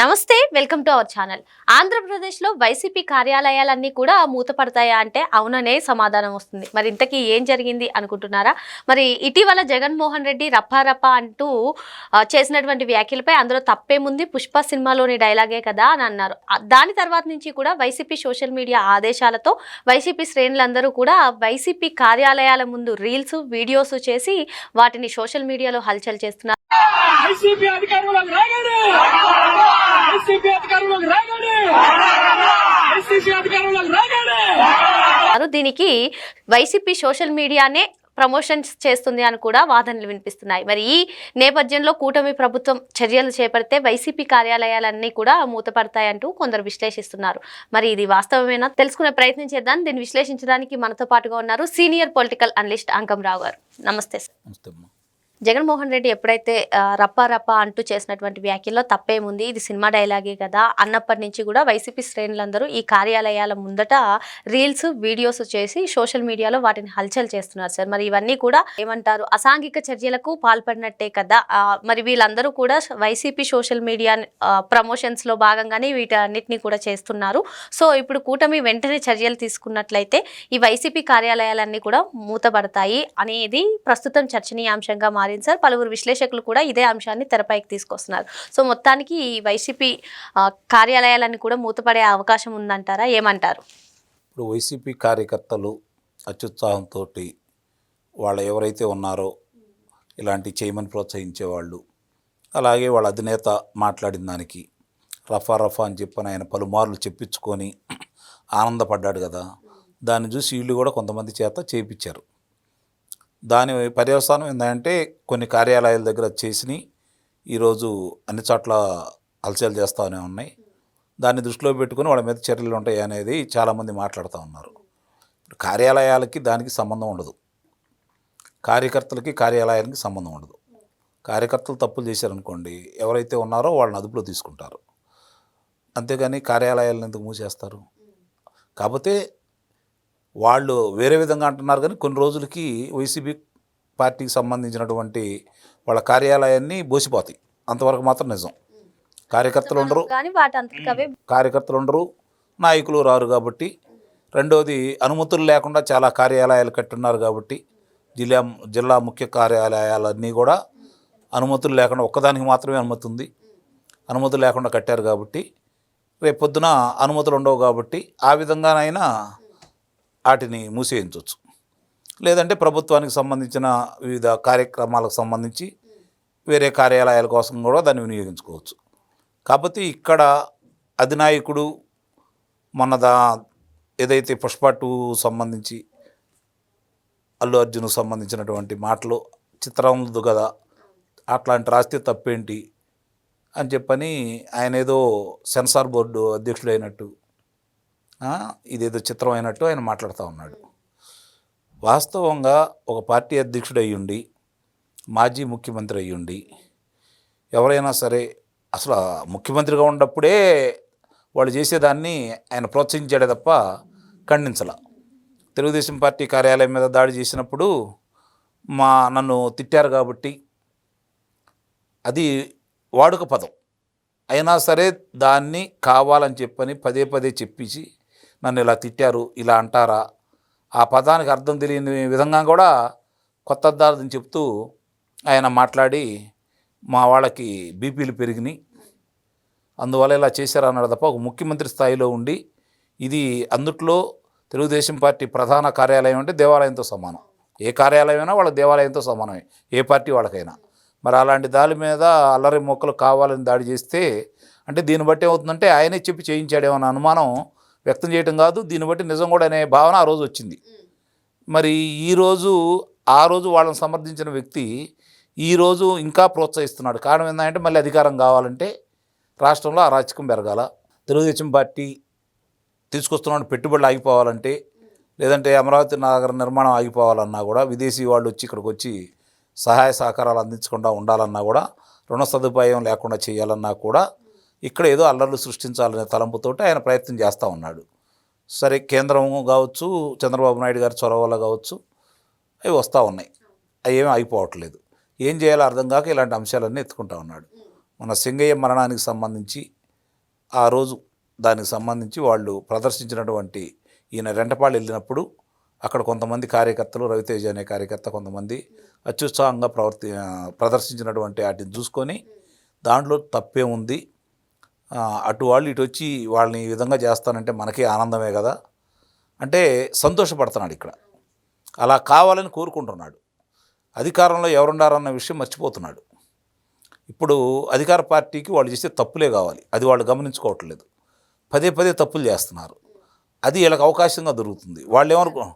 నమస్తే welcome to our channel. ఆంధ్రప్రదేశ్లో YCP కార్యాలయాలన్నీ కూడా మూతపడతాయా అంటే అవుననే సమాధానం వస్తుంది. మరి ఇంతకీ ఏం జరిగింది అనుకుంటున్నారా? మరి ఇటీవల జగన్మోహన్ రెడ్డి రప్పారప్ప అంటూ చేసినటువంటి వ్యాఖ్యలపై అందులో తప్పేముంది? పుష్ప సినిమాలోని డైలాగే కదా అని అన్నారు. దాని తర్వాత నుంచి కూడా వైసీపీ సోషల్ మీడియా ఆదేశాలతో వైసీపీ శ్రేణులందరూ కూడా వైసీపీ కార్యాలయాల ముందు రీల్స్ వీడియోస్ చేసి వాటిని సోషల్ మీడియాలో హల్చల్ చేస్తున్నారు. వైసీపీ అధికారంలోకి అధికారంలోకి రాగానే అధికారంలోకి రాగానే. దీనికి వైసీపీ సోషల్ మీడియానే ప్రమోషన్స్ చేస్తుంది అని కూడా వాదనలు వినిపిస్తున్నాయి. మరి ఈ నేపథ్యంలో కూటమి ప్రభుత్వం చర్యలు చేపడితే వైసీపీ కార్యాలయాలన్నీ కూడా మూతపడతాయంటూ కొందరు విశ్లేషిస్తున్నారు. మరి ఇది వాస్తవమేనా? తెలుసుకునే ప్రయత్నం చేద్దాం. దీన్ని విశ్లేషించడానికి మనతో పాటుగా ఉన్నారు senior political analyst Ankam Rao garu. నమస్తే సార్. జగన్మోహన్ రెడ్డి ఎప్పుడైతే రప్ప రప్ప అంటూ చేసినటువంటి వ్యాఖ్యల్లో తప్పేముంది? ఇది సినిమా డైలాగే కదా? అన్నప్పటి నుంచి కూడా వైసీపీ శ్రేణులందరూ ఈ కార్యాలయాల ముందట రీల్స్ వీడియోస్ చేసి సోషల్ మీడియాలో వాటిని హల్చల్ చేస్తున్నారు సార్. మరి ఇవన్నీ కూడా ఏమంటారు? అసాంఘిక చర్యలకు పాల్పడినట్టే కదా? మరి వీళ్ళందరూ కూడా వైసీపీ సోషల్ మీడియా ప్రమోషన్స్లో భాగంగానే వీటన్నిటిని కూడా చేస్తున్నారు. సో ఇప్పుడు కూటమి వెంటనే చర్యలు తీసుకున్నట్లయితే ఈ వైసీపీ కార్యాలయాలన్నీ కూడా మూతపడతాయి అనేది ప్రస్తుతం చర్చనీయాంశంగా మారి మారింది సార్ పలువురు విశ్లేషకులు కూడా ఇదే అంశాన్ని తెరపైకి తీసుకొస్తున్నారు. సో మొత్తానికి ఈ వైసీపీ కార్యాలయాలన్నీ కూడా మూతపడే అవకాశం ఉందంటారా? ఏమంటారు? ఇప్పుడు వైసీపీ కార్యకర్తలు అత్యుత్సాహంతో వాళ్ళు ఎవరైతే ఉన్నారో ఇలాంటి చేయమని ప్రోత్సహించేవాళ్ళు అలాగే వాళ్ళ అధినేత మాట్లాడిన దానికి రఫా రఫా అని చెప్పని ఆయన పలుమార్లు చెప్పించుకొని ఆనందపడ్డాడు కదా. దాన్ని చూసి వీళ్ళు కూడా కొంతమంది చేత చేయించారు దాని పర్యవసానం ఏంటంటే కొన్ని కార్యాలయాల దగ్గర చేసి ఈరోజు అన్ని చోట్ల హల్చల్ చేస్తూనే ఉన్నాయి. దాన్ని దృష్టిలో పెట్టుకుని వాళ్ళ మీద చర్యలు ఉంటాయి అనేది చాలామంది మాట్లాడుతూ ఉన్నారు. కార్యాలయాలకి దానికి సంబంధం ఉండదు. కార్యకర్తలకి కార్యాలయానికి సంబంధం ఉండదు. కార్యకర్తలు తప్పులు చేశారనుకోండి ఎవరైతే ఉన్నారో వాళ్ళని అదుపులో తీసుకుంటారు. అంతేగాని కార్యాలయాలను ఎందుకు మూసేస్తారు? కాకపోతే వాళ్ళు వేరే విధంగా అంటున్నారు కానీ కొన్ని రోజులకి వైసీపీ పార్టీకి సంబంధించినటువంటి వాళ్ళ కార్యాలయాన్ని బోసిపోతాయి. అంతవరకు మాత్రం నిజం. కార్యకర్తలు ఉండరు. కార్యకర్తలు ఉండరు. నాయకులు రారు కాబట్టి. రెండవది అనుమతులు లేకుండా చాలా కార్యాలయాలు కట్టున్నారు కాబట్టి జిల్లా జిల్లా ముఖ్య కార్యాలయాలన్నీ కూడా అనుమతులు లేకుండా ఒక్కదానికి మాత్రమే అనుమతి ఉంది. అనుమతులు లేకుండా కట్టారు కాబట్టి రేపు పొద్దున అనుమతులు ఉండవు కాబట్టి ఆ విధంగానైనా వాటిని మూసేయించవచ్చు. లేదంటే ప్రభుత్వానికి సంబంధించిన వివిధ కార్యక్రమాలకు సంబంధించి వేరే కార్యాలయాల కోసం కూడా దాన్ని వినియోగించుకోవచ్చు. కాకపోతే ఇక్కడ అధినాయకుడు మన దా ఏదైతే పుష్ప టూ సంబంధించి అల్లు అర్జున్కు సంబంధించినటువంటి మాటలు చిత్రం ఉంది కదా అట్లాంటి రాస్తే తప్పేంటి అని చెప్పని ఆయన ఏదో సెన్సార్ బోర్డు అధ్యక్షుడైనట్టు ఇదేదో చిత్రం అయినట్టు ఆయన మాట్లాడుతూ ఉన్నాడు. వాస్తవంగా ఒక పార్టీ అధ్యక్షుడు అయ్యుండి మాజీ ముఖ్యమంత్రి అయ్యుండి ఎవరైనా సరే అసలు ముఖ్యమంత్రిగా ఉన్నప్పుడే వాళ్ళు చేసేదాన్ని ఆయన ప్రోత్సహించాడే తప్ప ఖండించాల. తెలుగుదేశం పార్టీ కార్యాలయం మీద దాడి చేసినప్పుడు మా నన్ను తిట్టారు కాబట్టి అది వాడుక పదం. అయినా సరే దాన్ని కావాలని చెప్పని పదే పదే చెప్పించి నన్ను ఇలా తిట్టారు ఇలా అంటారా? ఆ పదానికి అర్థం తెలియని విధంగా కూడా కొత్త అర్థాలను చెప్తూ ఆయన మాట్లాడి మా వాళ్ళకి బీపీలు పెరిగినాయి. అందువల్ల ఇలా చేశారన్నాడు తప్ప ఒక ముఖ్యమంత్రి స్థాయిలో ఉండి ఇది అందుట్లో తెలుగుదేశం పార్టీ ప్రధాన కార్యాలయం అంటే దేవాలయంతో సమానం. ఏ కార్యాలయమైనా వాళ్ళ దేవాలయంతో సమానమే ఏ పార్టీ వాళ్ళకైనా. మరి అలాంటి దాని మీద అల్లరి మొక్కలు కావాలని దాడి చేస్తే అంటే దీన్ని బట్టి ఏమవుతుందంటే ఆయనే చెప్పి చేయించాడేమో అనుమానం వ్యక్తం చేయడం కాదు. దీన్ని బట్టి నిజం కూడా అనే భావన ఆ రోజు వచ్చింది. మరి ఈరోజు ఆ రోజు వాళ్ళని సమర్థించిన వ్యక్తి ఈరోజు ఇంకా ప్రోత్సహిస్తున్నాడు. కారణం ఏంటంటే మళ్ళీ అధికారం కావాలంటే రాష్ట్రంలో అరాచకం పెరగాల. తెలుగుదేశం పార్టీ తీసుకొస్తున్న పెట్టుబడులు ఆగిపోవాలంటే లేదంటే అమరావతి నగర నిర్మాణం ఆగిపోవాలన్నా కూడా విదేశీ వాళ్ళు వచ్చి ఇక్కడికి వచ్చి సహాయ సహకారాలు అందించకుండా ఉండాలన్నా కూడా రుణ సదుపాయం లేకుండా చేయాలన్నా కూడా ఇక్కడ ఏదో అల్లర్లు సృష్టించాలనే తలంపుతోటి ఆయన ప్రయత్నం చేస్తూ ఉన్నాడు. సరే కేంద్రం కావచ్చు చంద్రబాబు నాయుడు గారి చొరవ కావచ్చు అవి వస్తూ ఉన్నాయి. అవి ఏమీ ఆగిపోవట్లేదు. ఏం చేయాలో అర్థం కాక ఇలాంటి అంశాలన్నీ ఎత్తుకుంటా ఉన్నాడు. మన సింగయ్య మరణానికి సంబంధించి ఆ రోజు దానికి సంబంధించి వాళ్ళు ప్రదర్శించినటువంటి ఈయన రెంటపాళ్ళు వెళ్ళినప్పుడు అక్కడ కొంతమంది కార్యకర్తలు రవితేజ అనే కార్యకర్త కొంతమంది అత్యుత్సాహంగా ప్రవర్తి ప్రదర్శించినటువంటి వాటిని చూసుకొని దాంట్లో తప్పే ఉంది. అటు వాళ్ళు ఇటు వచ్చి వాళ్ళని ఈ విధంగా చేస్తానంటే మనకే ఆనందమే కదా. అంటే సంతోషపడుతున్నాడు ఇక్కడ. అలా కావాలని కోరుకుంటున్నాడు. అధికారంలో ఎవరున్నారన్న విషయం మర్చిపోతున్నాడు. ఇప్పుడు అధికార పార్టీకి వాళ్ళు చేసే తప్పులే కావాలి. అది వాళ్ళు గమనించుకోవట్లేదు. పదే పదే తప్పులు చేస్తున్నారు. అది వీళ్ళకి అవకాశంగా దొరుకుతుంది. వాళ్ళు ఏమనుకో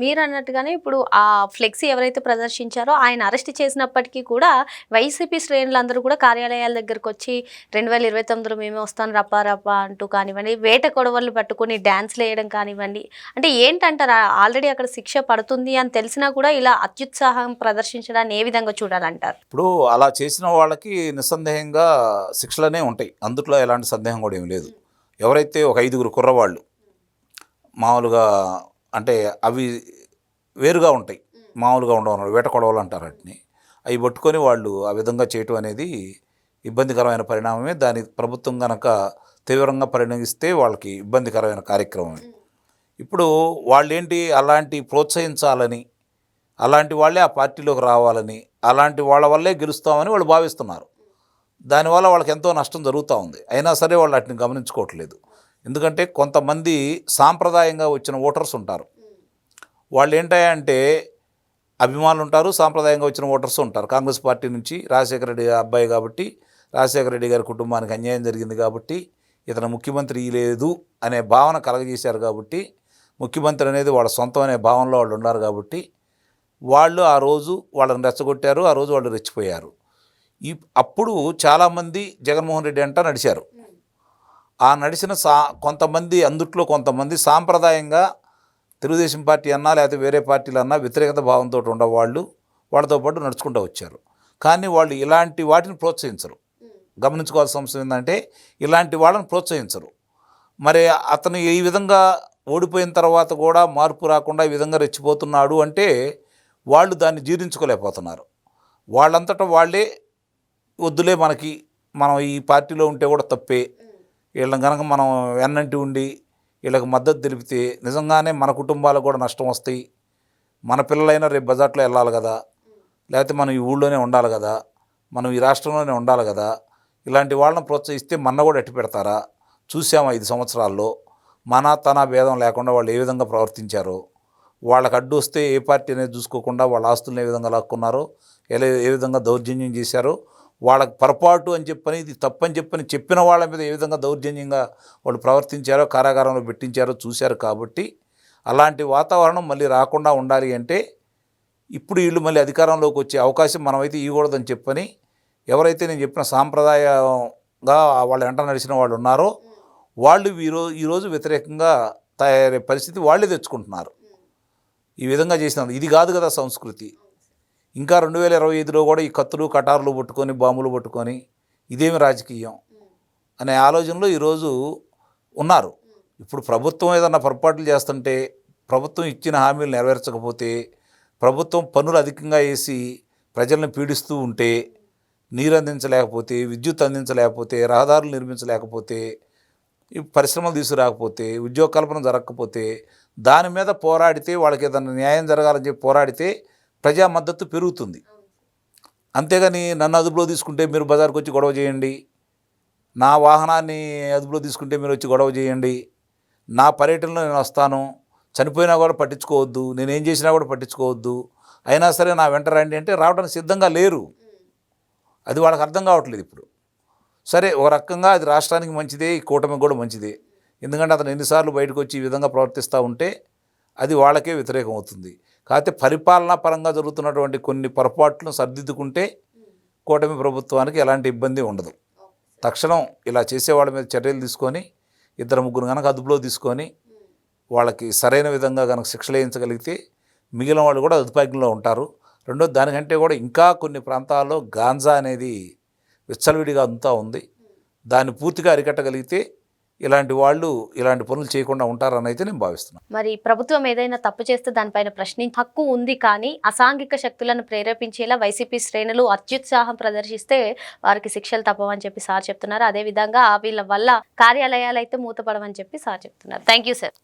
మీరు అన్నట్టుగానే ఇప్పుడు ఆ ఫ్లెక్సీ ఎవరైతే ప్రదర్శించారో ఆయన అరెస్ట్ చేసినప్పటికీ కూడా వైసీపీ శ్రేణులందరూ కూడా కార్యాలయాల దగ్గరకు వచ్చి రెండు వేల ఇరవై తొమ్మిదిలో మేమే వస్తాను రప్పా రప్పా అంటూ కానివ్వండి వేట కొడవళ్ళు పట్టుకొని డ్యాన్స్లు వేయడం కానివ్వండి అంటే ఏంటంటారు? ఆల్రెడీ అక్కడ శిక్ష పడుతుంది అని తెలిసినా కూడా ఇలా అత్యుత్సాహం ప్రదర్శించడాన్ని ఏ విధంగా చూడాలంటారు? ఇప్పుడు అలా చేసిన వాళ్ళకి నిస్సందేహంగా శిక్షలనే ఉంటాయి. అందుట్లో ఎలాంటి సందేహం కూడా ఏం లేదు. ఎవరైతే ఒక ఐదుగురు కుర్రవాళ్ళు మామూలుగా అంటే అవి వేరుగా ఉంటాయి. మామూలుగా ఉండవు వేట కొడవలు అంటారు వాటిని. అవి పట్టుకొని వాళ్ళు ఆ విధంగా చేయటం అనేది ఇబ్బందికరమైన పరిణామమే. దాని ప్రభుత్వం కనుక తీవ్రంగా పరిణమిస్తే వాళ్ళకి ఇబ్బందికరమైన కార్యక్రమమే. ఇప్పుడు వాళ్ళేంటి అలాంటి ప్రోత్సహించాలని అలాంటి వాళ్ళే ఆ పార్టీలోకి రావాలని అలాంటి వాళ్ళ వల్లే గెలుస్తామని వాళ్ళు భావిస్తున్నారు. దానివల్ల వాళ్ళకి ఎంతో నష్టం జరుగుతూ ఉంది. అయినా సరే వాళ్ళు వాటిని గమనించుకోవట్లేదు. ఎందుకంటే కొంతమంది సాంప్రదాయంగా వచ్చిన ఓటర్స్ ఉంటారు. వాళ్ళు ఏంటంటే అభిమానులు ఉంటారు సాంప్రదాయంగా వచ్చిన ఓటర్స్ ఉంటారు. కాంగ్రెస్ పార్టీ నుంచి రాజశేఖర రెడ్డి అబ్బాయి కాబట్టి రాజశేఖర రెడ్డి గారి కుటుంబానికి అన్యాయం జరిగింది కాబట్టి ఇతను ముఖ్యమంత్రి లేదు అనే భావన కలగజేశారు కాబట్టి ముఖ్యమంత్రి అనేది వాళ్ళ సొంతం అనే భావనలో వాళ్ళు ఉన్నారు కాబట్టి వాళ్ళు ఆ రోజు వాళ్ళని రెచ్చగొట్టారు ఆ రోజు వాళ్ళు రెచ్చిపోయారు. ఈ అప్పుడు చాలామంది జగన్మోహన్ రెడ్డి అంట నడిచారు. ఆ నడిచిన సా కొంతమంది అందుట్లో కొంతమంది సాంప్రదాయంగా తెలుగుదేశం పార్టీ అన్నా లేకపోతే వేరే పార్టీలు అన్నా వ్యతిరేకత భావంతో ఉండేవాళ్ళు వాళ్ళతో పాటు నడుచుకుంటూ వచ్చారు. కానీ వాళ్ళు ఇలాంటి వాటిని ప్రోత్సహించరు. గమనించుకోవాల్సిన అంశం ఏంటంటే ఇలాంటి వాళ్ళని ప్రోత్సహించరు. మరి అతను ఈ విధంగా ఓడిపోయిన తర్వాత కూడా మార్పు రాకుండా ఈ విధంగా రెచ్చిపోతున్నాడు అంటే వాళ్ళు దాన్ని జీర్ణించుకోలేకపోతున్నారు. వాళ్ళంతటా వాళ్ళే వద్దులే మనకి మనం ఈ పార్టీలో ఉంటే కూడా తప్పే వీళ్ళని కనుక మనం వెన్నంటి ఉండి వీళ్ళకి మద్దతు తెలిపితే నిజంగానే మన కుటుంబాలకు కూడా నష్టం వస్తాయి. మన పిల్లలైనా రేపు బజార్లో వెళ్ళాలి కదా. లేకపోతే మనం ఈ ఊళ్ళోనే ఉండాలి కదా. మనం ఈ రాష్ట్రంలోనే ఉండాలి కదా. ఇలాంటి వాళ్ళని ప్రోత్సహిస్తే మన కూడా ఎట్టి పెడతారా? చూసాము ఐదు సంవత్సరాల్లో మన తన భేదం లేకుండా వాళ్ళు ఏ విధంగా ప్రవర్తించారో. వాళ్ళకి అడ్డు వస్తే ఏ పార్టీ అనేది చూసుకోకుండా వాళ్ళ ఆస్తులను ఏ విధంగా లాక్కున్నారో ఎలా ఏ విధంగా దౌర్జన్యం చేశారో వాళ్ళకి పొరపాటు అని చెప్పని ఇది తప్పని చెప్పని చెప్పిన వాళ్ళ మీద ఏ విధంగా దౌర్జన్యంగా వాళ్ళు ప్రవర్తించారో కారాగారంలో పెట్టించారో చూశారు కాబట్టి అలాంటి వాతావరణం మళ్ళీ రాకుండా ఉండాలి అంటే ఇప్పుడు వీళ్ళు మళ్ళీ అధికారంలోకి వచ్చే అవకాశం మనమైతే ఇవ్వకూడదని చెప్పని ఎవరైతే నేను చెప్పిన సాంప్రదాయంగా వాళ్ళ వెంట నడిచిన వాళ్ళు ఉన్నారో వాళ్ళు ఈరోజు ఈరోజు వ్యతిరేకంగా తయారయ్యే పరిస్థితి వాళ్ళే తెచ్చుకుంటున్నారు. ఈ విధంగా చేసినారు. ఇది కాదు కదా సంస్కృతి. ఇంకా రెండు వేల ఇరవై ఐదులో కూడా ఈ కత్తులు కటార్లు పట్టుకొని బాంబులు పట్టుకొని ఇదేమి రాజకీయం అనే ఆలోచనలో ఈరోజు ఉన్నారు. ఇప్పుడు ప్రభుత్వం ఏదన్నా పొరపాట్లు చేస్తుంటే ప్రభుత్వం ఇచ్చిన హామీలు నెరవేర్చకపోతే ప్రభుత్వం పనులు అధికంగా వేసి ప్రజలను పీడిస్తూ ఉంటే నీరు అందించలేకపోతే విద్యుత్ అందించలేకపోతే రహదారులు నిర్మించలేకపోతే ఈ పరిశ్రమలు తీసుకురాకపోతే ఉద్యోగ కల్పన జరగకపోతే దాని మీద పోరాడితే వాళ్ళకి ఏదైనా న్యాయం జరగాలని చెప్పి పోరాడితే ప్రజా మద్దతు పెరుగుతుంది. అంతేగాని నన్ను అదుపులో తీసుకుంటే మీరు బజార్కి వచ్చి గొడవ చేయండి. నా వాహనాన్ని అదుపులో తీసుకుంటే మీరు వచ్చి గొడవ చేయండి. నా పర్యటనలో నేను వస్తాను. చనిపోయినా కూడా పట్టించుకోవద్దు. నేను ఏం చేసినా కూడా పట్టించుకోవద్దు. అయినా సరే నా వెంట రండి అంటే రావడానికి సిద్ధంగా లేరు. అది వాళ్ళకి అర్థం కావట్లేదు ఇప్పుడు. సరే ఒక రకంగా అది రాష్ట్రానికి మంచిదే ఈ కూటమికి కూడా మంచిదే. ఎందుకంటే అతను ఎన్నిసార్లు బయటకు వచ్చి ఈ విధంగా ప్రవర్తిస్తూ ఉంటే అది వాళ్ళకే వ్యతిరేకం అవుతుంది కాకపోతే పరిపాలనా పరంగా జరుగుతున్నటువంటి కొన్ని పొరపాట్లను సర్దిద్దుకుంటే కూటమి ప్రభుత్వానికి ఎలాంటి ఇబ్బంది ఉండదు. తక్షణం ఇలా చేసే వాళ్ళ మీద చర్యలు తీసుకొని ఇద్దరు ముగ్గురు కనుక అదుపులో తీసుకొని వాళ్ళకి సరైన విధంగా కనుక శిక్షలు వేయించగలిగితే మిగిలిన వాళ్ళు కూడా అదుపాగ్యంలో ఉంటారు. రెండో దానికంటే కూడా ఇంకా కొన్ని ప్రాంతాల్లో గాంజా అనేది విచ్చలవిడిగా అంతా ఉంది. దాన్ని పూర్తిగా అరికట్టగలిగితే ఇలాంటి వాళ్ళు ఇలాంటి పనులు చేయకుండా ఉంటారని అయితే నేను భావిస్తున్నాను. మరి ప్రభుత్వం ఏదైనా తప్పు చేస్తే దానిపైన ప్రశ్నించే హక్కు ఉంది కానీ అసాంఘిక శక్తులను ప్రేరేపించేలా వైసీపీ శ్రేణులు అత్యుత్సాహం ప్రదర్శిస్తే వారికి శిక్షలు తప్పవని చెప్పి సార్ చెప్తున్నారు. అదే విధంగా వీళ్ళ వల్ల కార్యాలయాలు అయితే మూతపడవని చెప్పి సార్ చెప్తున్నారు. Thank you sir.